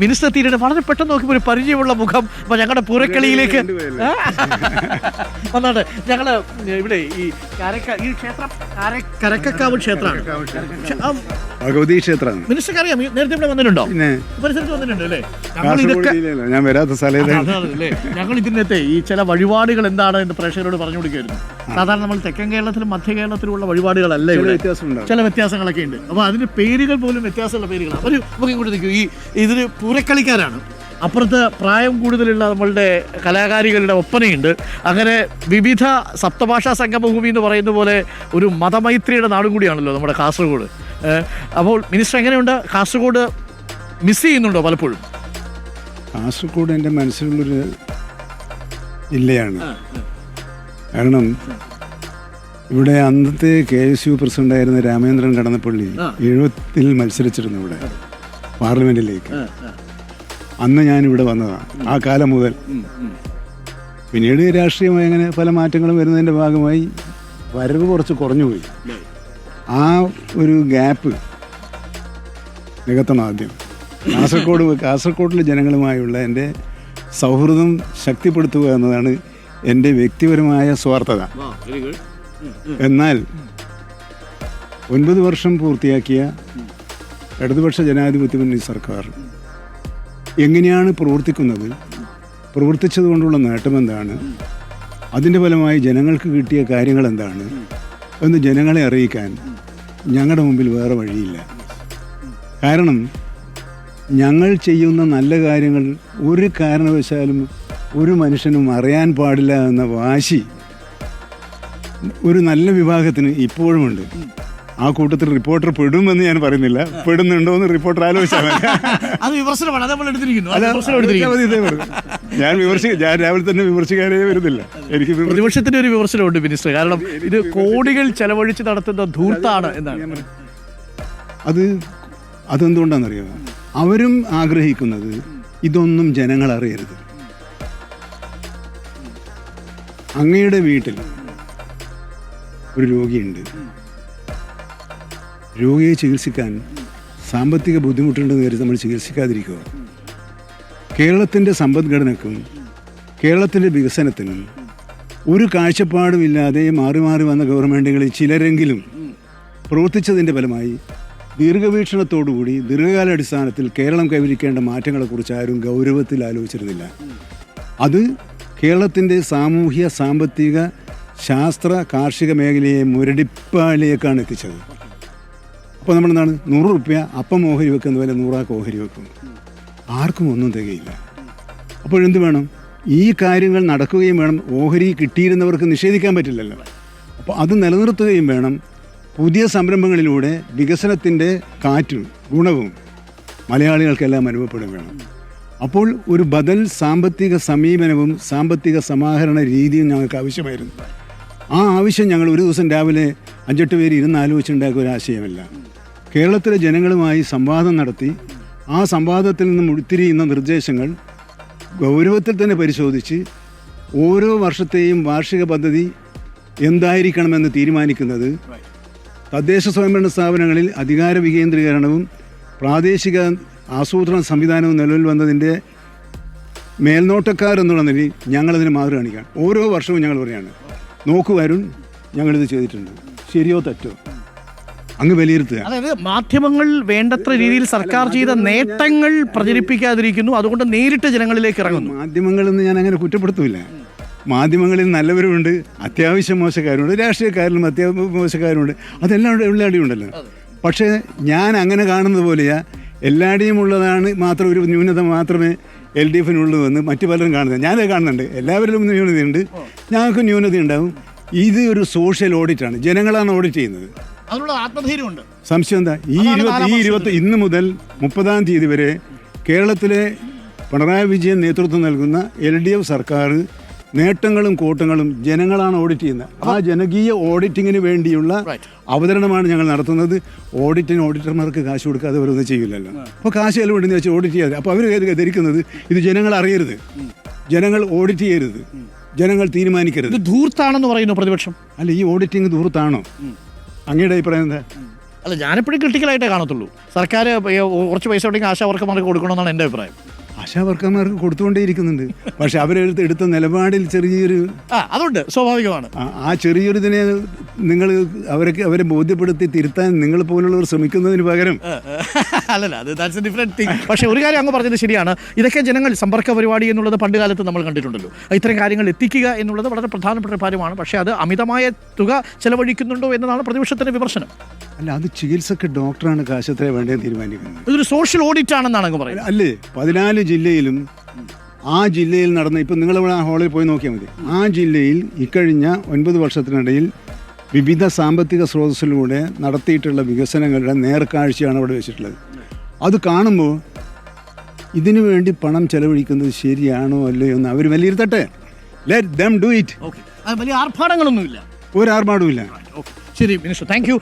Minister എത്തിയിട്ട് വളരെ പെട്ടെന്ന് നോക്കിയപ്പോൾ ഒരു പരിചയമുള്ള മുഖം അപ്പൊ ഞങ്ങളുടെ പൂരക്കളിയിലേക്ക്. ആ? വന്നാട്ടെ ഞങ്ങൾ ഇവിടെ ഈ കാരക്ക ഈ ക്ഷേത്രം കാര- കരക്കക്കാവ് ക്ഷേത്രമാണ്. ഭഗവതി ക്ഷേത്രമാണ്. മിനിസ്റ്റർക്ക് അറിയാം നേരത്തെ ഇവിടെ വന്നിട്ടുണ്ടോ? പരിസരത്ത് വന്നിട്ടുണ്ട് അല്ലേ? ഞാൻ വരാത്ത സ്ഥലം ഞങ്ങൾ ഇതിനകത്തെ ഈ ചില വഴിപാടുകൾ എന്താണ് എന്ന് പ്രേക്ഷകരോട് പറഞ്ഞു കൊടുക്കുമായിരുന്നു. സാധാരണ നമ്മൾ തെക്കൻ കേരളത്തിലും മധ്യ കേരളത്തിലുള്ള വഴിപാടുകളല്ല ഇവിടെ. ചില വ്യത്യാസങ്ങളൊക്കെ ഉണ്ട്. അപ്പോൾ അതിന് പേരുകൾ പോലും വ്യത്യാസമുള്ള പേരുകളാണ്. അവർ നമുക്ക് ഇങ്ങോട്ട് നിൽക്കും. ഈ ഇതിന് പൂരക്കളിക്കാരാണ്. അപ്പുറത്ത് പ്രായം കൂടുതലുള്ള നമ്മളുടെ കലാകാരികളുടെ ഒപ്പനയുണ്ട്. അങ്ങനെ വിവിധ സപ്തഭാഷാ സംഗമഭൂമി എന്ന് പറയുന്ന പോലെ ഒരു മതമൈത്രിയുടെ നാടും കൂടിയാണല്ലോ നമ്മുടെ കാസർഗോഡ്. അപ്പോൾ മിനിസ്റ്റർ എങ്ങനെയുണ്ട്? കാസർഗോഡ് മിസ് ചെയ്യുന്നുണ്ടോ പലപ്പോഴും? കാസർഗോഡ് എന്റെ മനസ്സിലുള്ളൊരു ജില്ലയാണ് കാരണം ഇവിടെ അന്നത്തെ കെ എസ് യു പ്രസിഡന്റായിരുന്ന രാമേന്ദ്രൻ കടന്നപ്പള്ളി എഴുപത്തിൽ മത്സരിച്ചിരുന്നു ഇവിടെ പാർലമെന്റിലേക്ക്. അന്ന് ഞാൻ ഇവിടെ വന്നതാണ് ആ കാലം മുതൽ. പിന്നീട് രാഷ്ട്രീയമായി അങ്ങനെ പല മാറ്റങ്ങളും വരുന്നതിന്റെ ഭാഗമായി വരവ് കുറച്ച് കുറഞ്ഞുപോയി ആ ഒരു ഗ്യാപ്പ് നികത്തണം ആദ്യം. കാസർഗോഡ് കാസർഗോഡിലെ ജനങ്ങളുമായുള്ള എന്റെ സൗഹൃദം ശക്തിപ്പെടുത്തുക എന്നതാണ് എന്റെ വ്യക്തിപരമായ സ്വാർത്ഥത. എന്നാൽ ഒൻപത് വർഷം പൂർത്തിയാക്കിയ ഇടതുപക്ഷ ജനാധിപത്യ മുന്നണി സർക്കാർ എങ്ങനെയാണ് പ്രവർത്തിക്കുന്നത് പ്രവർത്തിച്ചതുകൊണ്ടുള്ള നേട്ടം എന്താണ് അതിന്റെ ഫലമായി ജനങ്ങൾക്ക് കിട്ടിയ കാര്യങ്ങൾ എന്താണ് എന്ന് ജനങ്ങളെ അറിയിക്കാൻ ഞങ്ങളുടെ മുമ്പിൽ വേറെ വഴിയില്ല. കാരണം ഞങ്ങൾ ചെയ്യുന്ന നല്ല കാര്യങ്ങൾ ഒരു കാരണവശാലും ഒരു മനുഷ്യനും അറിയാൻ പാടില്ല എന്ന വാശി ഒരു നല്ല വിഭാഗത്തിന് ഇപ്പോഴുമുണ്ട്. ആ കൂട്ടത്തിൽ റിപ്പോർട്ടർ പെടുമെന്ന് ഞാൻ പറയുന്നില്ല. പെടുന്നുണ്ടോ എന്ന് റിപ്പോർട്ടർ ആലോചിച്ചാൽ അത് വിമർശനമാണ്. എടുത്തിരിക്കുന്നു. ഞാൻ വിമർശി ഞാൻ രാവിലെ തന്നെ വിമർശിക്കാനേ വരുന്നില്ല. എനിക്ക് പ്രതിപക്ഷത്തിന്റെ ഒരു വിമർശനമുണ്ട് മിനിസ്റ്റർ. കാരണം ഇത് കോടികൾ ചെലവഴിച്ച് നടത്തുന്ന ധൂർത്താണ് എന്നാണ്. അത് അതെന്തുകൊണ്ടാണെന്നറിയോ? അവരും ആഗ്രഹിക്കുന്നത് ഇതൊന്നും ജനങ്ങൾ അറിയരുത്. അങ്ങയുടെ വീട്ടിൽ ഒരു രോഗിയുണ്ട്. രോഗിയെ ചികിത്സിക്കാൻ സാമ്പത്തിക ബുദ്ധിമുട്ടുണ്ടെന്ന് കരുതി നമ്മൾ ചികിത്സിക്കാതിരിക്കുക. കേരളത്തിന്റെ സമ്പദ്ഘടനക്കും കേരളത്തിന്റെ വികസനത്തിനും ഒരു കാഴ്ചപ്പാടുമില്ലാതെ മാറി മാറി വന്ന ഗവൺമെന്റുകളിൽ ചിലരെങ്കിലും പ്രവർത്തിച്ചതിന്റെ ഫലമായി ദീർഘവീക്ഷണത്തോടുകൂടി ദീർഘകാലാടിസ്ഥാനത്തിൽ കേരളം കൈവരിക്കേണ്ട മാറ്റങ്ങളെക്കുറിച്ച് ആരും ഗൗരവത്തിൽ ആലോചിച്ചിരുന്നില്ല. അത് കേരളത്തിന്റെ സാമൂഹ്യ സാമ്പത്തിക ശാസ്ത്ര കാർഷിക മേഖലയെ മുരടിപ്പാളിയേക്കാണ് എത്തിച്ചത്. അപ്പോൾ നമ്മൾ എന്താണ് നൂറ് റുപ്യ അപ്പം ഓഹരി വെക്കുന്ന പോലെ നൂറാക്ക് ഓഹരി വെക്കും. ആർക്കും ഒന്നും തികയില്ല. അപ്പോഴെന്ത് വേണം? ഈ കാര്യങ്ങൾ നടക്കുകയും വേണം. ഓഹരി കിട്ടിയിരുന്നവർക്ക് നിഷേധിക്കാൻ പറ്റില്ലല്ലോ. അപ്പോൾ അത് നിലനിർത്തുകയും വേണം. പുതിയ സംരംഭങ്ങളിലൂടെ വികസനത്തിന്റെ കാറ്റും ഗുണവും മലയാളികൾക്കെല്ലാം അനുഭവപ്പെടുകയും വേണം. അപ്പോൾ ഒരു ബദൽ സാമ്പത്തിക സമീപനവും സാമ്പത്തിക സമാഹരണ രീതിയും ഞങ്ങൾക്ക് ആവശ്യമായിരുന്നു. ആ ആവശ്യം ഞങ്ങൾ ഒരു ദിവസം രാവിലെ അഞ്ചെട്ട് പേര് ഇരുന്ന് ആലോചിച്ചുണ്ടാക്കിയ ഒരു ആശയമല്ല. കേരളത്തിലെ ജനങ്ങളുമായി സംവാദം നടത്തി ആ സംവാദത്തിൽ നിന്നും ഉരുത്തിരിയുന്ന നിർദ്ദേശങ്ങൾ ഗൗരവത്തിൽ തന്നെ പരിശോധിച്ച് ഓരോ വർഷത്തെയും വാർഷിക പദ്ധതി എന്തായിരിക്കണമെന്ന് തീരുമാനിക്കുന്നത് തദ്ദേശ സ്വയംഭരണ സ്ഥാപനങ്ങളിൽ അധികാര വികേന്ദ്രീകരണവും പ്രാദേശിക ആസൂത്രണ സംവിധാനവും നിലവിൽ വന്നതിന്റെ മേൽനോട്ടക്കാർ എന്നുള്ള നിലയിൽ ഞങ്ങളതിന് മാതൃ കാണിക്കുകയാണ്. ഓരോ വർഷവും ഞങ്ങൾ പറയാണ് നോക്കൂ വരുൺ ഞങ്ങളിത് ചെയ്തിട്ടുണ്ട്. ശരിയോ തെറ്റോ? അങ്ങ് വിലയിരുത്തുക. അതായത് മാധ്യമങ്ങൾ വേണ്ടത്ര രീതിയിൽ സർക്കാർ ചെയ്ത നേട്ടങ്ങൾ പ്രചരിപ്പിക്കാതിരിക്കുന്നു. അതുകൊണ്ട് നേരിട്ട് ജനങ്ങളിലേക്ക് ഇറങ്ങുന്നു. മാധ്യമങ്ങളെന്ന് ഞാൻ അങ്ങനെ കുറ്റപ്പെടുത്തില്ല. മാധ്യമങ്ങളിൽ നല്ലവരുമുണ്ട് അത്യാവശ്യം മോശക്കാരുണ്ട് രാഷ്ട്രീയക്കാരിലും അത്യാവശ്യം മോശക്കാരുണ്ട് അതെല്ലാം എല്ലാടിയും ഉണ്ടല്ലോ. പക്ഷേ ഞാൻ അങ്ങനെ കാണുന്നത് പോലെയാ. എല്ലാടിയും ഉള്ളതാണ് മാത്രം ഒരു ന്യൂനത മാത്രമേ എൽ ഡി എഫിനുള്ളൂ വന്ന് മറ്റു പലരും കാണുന്നത്. ഞാനത് കാണുന്നുണ്ട്. എല്ലാവരിലും ന്യൂനതയുണ്ട്. ഞങ്ങൾക്ക് ന്യൂനത ഉണ്ടാവും. ഇത് ഒരു സോഷ്യൽ ഓഡിറ്റാണ്. ജനങ്ങളാണ് ഓഡിറ്റ് ചെയ്യുന്നത്. അതിനുള്ള ആത്മധൈര്യമുണ്ട്. സംശയം എന്താ? ഈ ഇരുപത്തി ഈ ഇരുപത്തി ഇന്ന് മുതൽ മുപ്പതാം തീയതി വരെ കേരളത്തിലെ പിണറായി വിജയൻ നേതൃത്വം നൽകുന്ന എൽ ഡി എഫ് സർക്കാർ നേട്ടങ്ങളും കൂട്ടങ്ങളും ജനങ്ങളാണ് ഓഡിറ്റ് ചെയ്യുന്നത്. ആ ജനകീയ ഓഡിറ്റിങ്ങിന് വേണ്ടിയുള്ള. അവതരണമാണ് ഞങ്ങൾ നടത്തുന്നത്. ഓഡിറ്റിന് ഓഡിറ്റർമാർക്ക് കാശ് കൊടുക്കാതെ അവരൊന്നും ചെയ്യില്ലല്ലോ. അപ്പോൾ കാശ് ഉണ്ടെന്ന് വെച്ചാൽ ഓഡിറ്റ് ചെയ്യാതെ. അപ്പോൾ അവർ ധരിക്കുന്നത്? ഇത് ജനങ്ങൾ അറിയരുത്. ജനങ്ങൾ ഓഡിറ്റ് ചെയ്യരുത്. ജനങ്ങൾ തീരുമാനിക്കരുത്. ധൂർത്താണെന്ന് പറയുന്നു പ്രതിപക്ഷം. അല്ല ഈ ഓഡിറ്റിംഗ് ധൂർത്താണോ? അങ്ങയുടെ അഭിപ്രായം എന്താ? അല്ല ഞാനെപ്പോഴും ക്രിട്ടിക്കലായിട്ടേ കാണത്തുള്ളൂ. സർക്കാർ കുറച്ച് പൈസ ഉണ്ടെങ്കിൽ ആശാ വർക്കർമാർക്ക് കൊടുക്കണമെന്നാണ് എന്റെ അഭിപ്രായം. ആശാ വർക്കർമാർക്ക് കൊടുത്തുകൊണ്ടേയിരിക്കുന്നുണ്ട്. പക്ഷെ അവരെടുത്ത് എടുത്ത നിലപാടിൽ ചെറിയൊരു ആ അതുണ്ട്. സ്വാഭാവികമാണ്. ആ- ചെറിയൊരു ഇതിനെ നിങ്ങൾ അവരൊക്കെ അവരെ ബോധ്യപ്പെടുത്തി തിരുത്താൻ നിങ്ങൾ പോലുള്ളവർ ശ്രമിക്കുന്നതിന് പകരം അല്ലല്ല അത് ദാറ്റ്സ് എ ഡിഫറെന്റ് തിങ് പക്ഷേ ഒരു കാര്യം അങ്ങ് പറഞ്ഞത് ശരിയാണ്. ഇതൊക്കെ ജനങ്ങൾ സമ്പർക്ക പരിപാടി എന്നുള്ളത് പണ്ട് കാലത്ത് നമ്മൾ കണ്ടിട്ടുണ്ടല്ലോ. ഇത്തരം കാര്യങ്ങൾ എത്തിക്കുക എന്നുള്ളത് വളരെ പ്രധാനപ്പെട്ട ഒരു കാര്യമാണ്. പക്ഷേ അത് അമിതമായ തുക ചെലവഴിക്കുന്നുണ്ടോ എന്നതാണ് പ്രതിപക്ഷത്തിന്റെ വിമർശനം. അല്ല അത് ചികിത്സക്ക് ഡോക്ടറാണ് കാശത്രേ വേണ്ടത് തീരുമാനിക്കുന്നത്. ഇതൊരു സോഷ്യൽ ഓഡിറ്റ് ആണെന്നാണ് അങ്ങ് പറയുന്നത്. അല്ലേ? പതിനാല് ജില്ലയിലും ആ ജില്ലയിൽ നടന്ന ഇപ്പം നിങ്ങളിവിടെ ആ ഹാളിൽ പോയി നോക്കിയാൽ മതി. ആ ജില്ലയിൽ ഇക്കഴിഞ്ഞ ഒൻപത് വർഷത്തിനിടയിൽ വിവിധ സാമ്പത്തിക സ്രോതസ്സിലൂടെ നടത്തിയിട്ടുള്ള വികസനങ്ങളുടെ നേർക്കാഴ്ചയാണ് അവിടെ വെച്ചിട്ടുള്ളത്. അത് കാണുമ്പോൾ ഇതിനു വേണ്ടി പണം ചെലവഴിക്കുന്നത് ശരിയാണോ അല്ലയോ എന്ന് അവർ വിലയിരുത്തട്ടെ. ലെറ്റ് ദം ഡു ഇറ്റ് വലിയ ആർഭാടങ്ങളൊന്നുമില്ല. ഒരു ആർഭാടവും ഓക്കെ ശരി മിനിസ്റ്റർ താങ്ക് യു